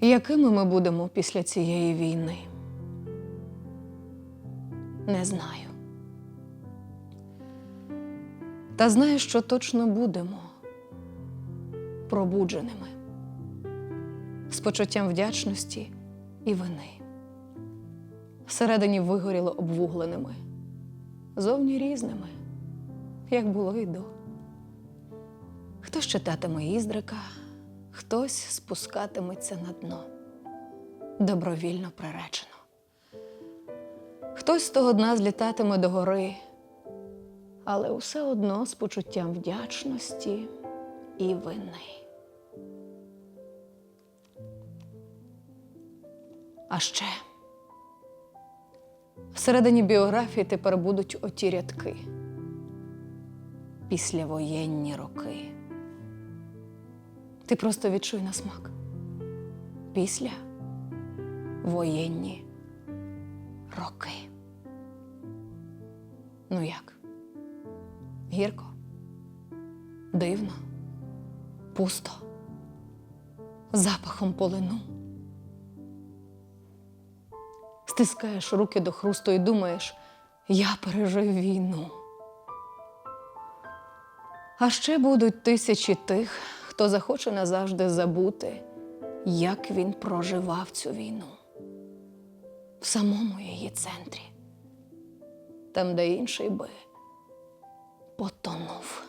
Якими ми будемо після цієї війни? Не знаю. Та знаю, що точно будемо пробудженими, з почуттям вдячності і вини. Всередині вигоріло обвугленими, зовні різними, як було і до. Хтось читатиме іздрика, хтось спускатиметься на дно, добровільно приречено. Хтось з того дна злітатиме до гори, але усе одно з почуттям вдячності і вини. А ще всередині біографії тепер будуть оті рядки. Післявоєнні роки. Ти просто відчуй на смак. Після воєнні роки. Ну як? Гірко? Дивно? Пусто? Запахом полину? Стискаєш руки до хрусту і думаєш, я пережив війну. А ще будуть тисячі тих, хто захоче назавжди забути, як він проживав цю війну в самому її центрі, там, де інший би потонув.